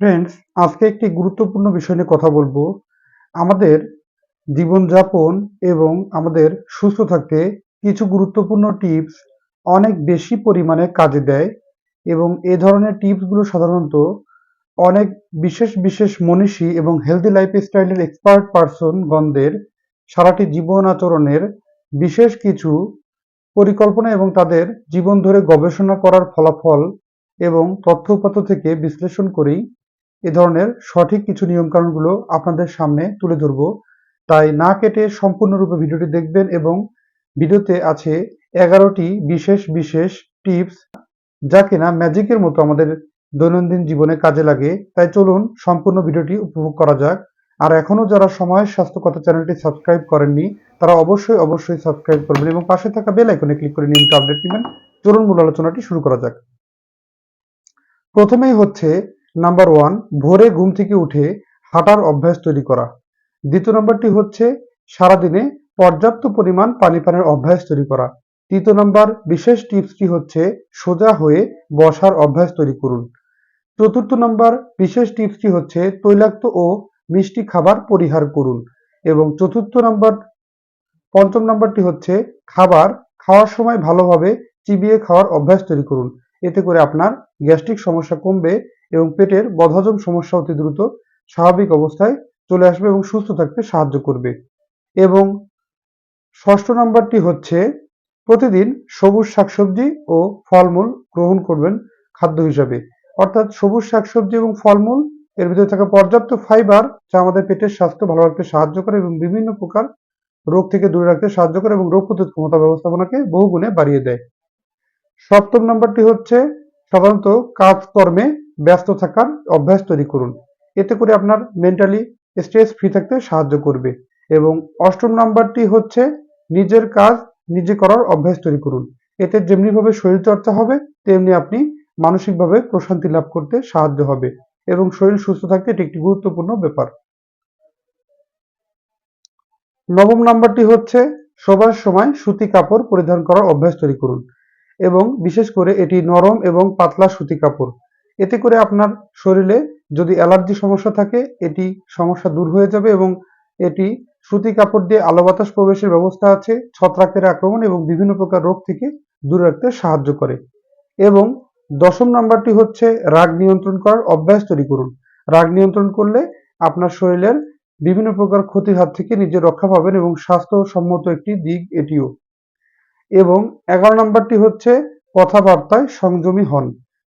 Friends আজকে একটি গুরুত্বপূর্ণ বিষয় নিয়ে কথা বলব। আমাদের জীবনযাপন এবং আমাদের সুস্থ থাকতে কিছু গুরুত্বপূর্ণ টিপস অনেক বেশি পরিমাণে কাজে দেয় এবং এ ধরনের টিপসগুলো সাধারণত অনেক বিশেষ বিশেষ মনীষী এবং হেলদি লাইফ স্টাইলের এক্সপার্ট পার্সনগণদের সারাটি জীবন আচরণের বিশেষ কিছু পরিকল্পনা এবং তাদের জীবন ধরে গবেষণা করার ফলাফল এবং তথ্য উপাত্ত থেকে বিশ্লেষণ করেই এ ধরনের সঠিক কিছু নিয়মকানুনগুলো আপনাদের সামনে তুলে ধরবো। তাই না কেটে সম্পূর্ণরূপে ভিডিওটি দেখবেন এবং ভিডিওতে আছে এগারোটি বিশেষ বিশেষ টিপস যা কিনা ম্যাজিকের মতো আমাদের দৈনন্দিন জীবনে কাজে লাগে। তাই চলুন সম্পূর্ণ ভিডিওটি উপভোগ করা যাক। আর এখনও যারা সময়, স্বাস্থ্য কথা চ্যানেলটি সাবস্ক্রাইব করেননি, তারা অবশ্যই অবশ্যই সাবস্ক্রাইব করবেন এবং পাশে থাকা বেল আইকনে ক্লিক করে নিয়মিত আপডেট নেবেন চলুন মূল আলোচনাটি শুরু করা যাক। প্রথমেই হচ্ছে নাম্বার ওয়ান ভোরে ঘুম থেকে উঠে হাঁটার অভ্যাস তৈরি করা। দ্বিতীয় নম্বরটি হচ্ছে সারাদিনে পর্যাপ্ত পরিমাণ পানি পানের অভ্যাস তৈরি করা। তৃতীয় নম্বর, বিশেষ টিপসটি হচ্ছে সোজা হয়ে বসার অভ্যাস তৈরি করুন। চতুর্থ নম্বর, বিশেষ টিপসটি হচ্ছে তৈলাক্ত ও মিষ্টি খাবার পরিহার করুন। এবং চতুর্থ নম্বর, পঞ্চম নম্বরটি হচ্ছে খাবার খাওয়ার সময় ভালোভাবে চিবিয়ে খাওয়ার অভ্যাস তৈরি করুন। এতে করে আপনার গ্যাস্ট্রিক সমস্যা কমবে এবং পেটের বদহজম সমস্যা অতি দ্রুত স্বাভাবিক অবস্থায় চলে আসবে এবং সুস্থ থাকতে সাহায্য করবে। এবং ষষ্ঠ নম্বরটি হচ্ছে, প্রতিদিন সবুজ শাকসবজি ও ফলমূল গ্রহণ করবেন খাদ্য হিসাবে। অর্থাৎ সবুজ শাকসবজি এবং ফলমূল, এর ভিতরে থাকা পর্যাপ্ত ফাইবার যা আমাদের পেটের স্বাস্থ্য ভালো রাখতে সাহায্য করে এবং বিভিন্ন প্রকার রোগ থেকে দূরে রাখতে সাহায্য করে এবং রোগ প্রতিরোধ ক্ষমতা ব্যবস্থাপনাকে বহুগুণে বাড়িয়ে দেয়। সপ্তম নম্বরটি হচ্ছে সাধারণত কাজকর্মে ব্যস্ত থাকার অভ্যাস তৈরি করুন। এতে করে আপনার মেন্টালি স্ট্রেস ফ্রি থাকতে সাহায্য করবে। এবং অষ্টম নাম্বারটি হচ্ছে নিজের কাজ নিজে করার অভ্যাস তৈরি করুন। এতে যেমনিভাবে শরীরচর্চা হবে, তেমনি আপনি মানসিকভাবে প্রশান্তি লাভ করতে সাহায্য হবে এবং শরীর সুস্থ থাকতে এটি একটি গুরুত্বপূর্ণ ব্যাপার। নবম নাম্বারটি হচ্ছে শোবার সময় সুতি কাপড় পরিধান করার অভ্যাস তৈরি করুন। এবং বিশেষ করে এটি নরম এবং পাতলা সুতি কাপড়। এতে করে আপনার শরীরে যদি অ্যালার্জি সমস্যা থাকে, এটি সমস্যা দূর হয়ে যাবে এবং এটি সুতি কাপড় দিয়ে আলো বাতাস প্রবেশের ব্যবস্থা আছে, ছত্রাকের আক্রমণ এবং বিভিন্ন প্রকার রোগ থেকে দূরে রাখতে সাহায্য করে। এবং দশম নাম্বারটি হচ্ছে রাগ নিয়ন্ত্রণ করার অভ্যাস তৈরি করুন। রাগ নিয়ন্ত্রণ করলে আপনার শরীরের বিভিন্ন প্রকার ক্ষতির হাত থেকে নিজে রক্ষা পাবেন এবং স্বাস্থ্যসম্মত একটি দিক এটিও। এবং এগারো নম্বরটি হচ্ছে কথাবার্তায় সংযমী হন।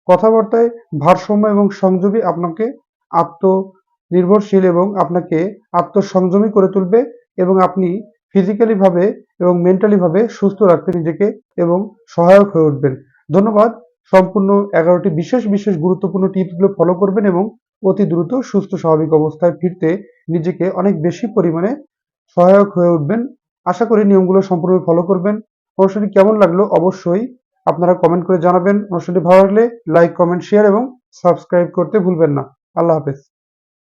কথাবার্তায় ভারসাম্য এবং সংযমী আপনাকে আত্মনির্ভরশীল এবং আপনাকে আত্মসংযমী করে তুলবে এবং আপনি ফিজিক্যালি ভাবে এবং মেন্টালি ভাবে সুস্থ রাখতে নিজেকে এবং সহায়ক হয়ে উঠবেন। ধন্যবাদ। সম্পূর্ণ এগারোটি বিশেষ বিশেষ গুরুত্বপূর্ণ টিপসগুলো ফলো করবেন এবং অতি দ্রুত সুস্থ, স্বাভাবিক অবস্থায় ফিরতে নিজেকে অনেক বেশি পরিমাণে সহায়ক হয়ে উঠবেন। আশা করি নিয়মগুলো সম্পূর্ণ ফলো করবেন। অনুষ্ঠানটি কেমন লাগল অবশ্যই আপনারা কমেন্ট করে জানাবেন। অনুষ্ঠানটি ভালো লাগলে লাইক কমেন্ট শেয়ার এবং সাবস্ক্রাইব করতে ভুলবেন না। আল্লাহ হাফেজ।